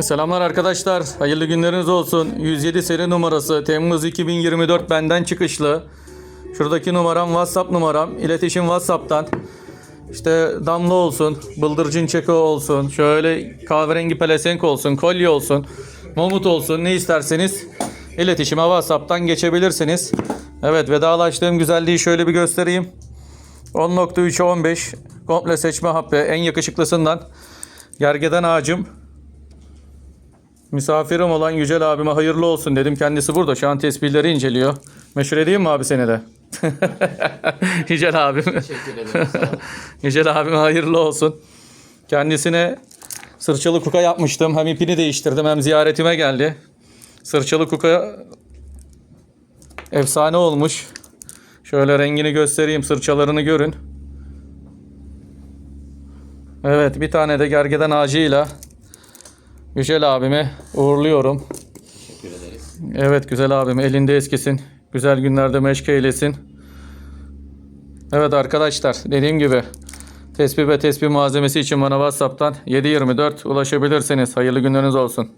Selamlar arkadaşlar. Hayırlı günleriniz olsun. 107 seri numarası Temmuz 2024 benden çıkışlı. Şuradaki numaram WhatsApp numaram. İletişim WhatsApp'tan. İşte damla olsun, bıldırcın çeko olsun, şöyle kahverengi pelesenk olsun, kolye olsun, momut olsun ne isterseniz iletişime WhatsApp'tan geçebilirsiniz. Evet vedalaştığım güzelliği şöyle bir göstereyim. 10.3'e 15 komple seçme happı en yakışıklısından gergeden ağacım Misafirim olan Yücel abime hayırlı olsun dedim. Kendisi burada. Şu an tesbihleri inceliyor. Meşhur edeyim mi abi seni de? Yücel abim. Teşekkür ederim. Sağ olun. Yücel abime hayırlı olsun. Kendisine sırçalı kuka yapmıştım. Hem ipini değiştirdim hem ziyaretime geldi. Sırçalı kuka efsane olmuş. Şöyle rengini göstereyim. Sırçalarını görün. Evet bir tane de gergeden ağacıyla Yücel abimi uğurluyorum. Teşekkür ederiz. Evet güzel abim elinde eskisin. Güzel günlerde meşke eylesin. Evet arkadaşlar dediğim gibi tespih ve tespih malzemesi için bana WhatsApp'tan 724 ulaşabilirsiniz. Hayırlı günleriniz olsun.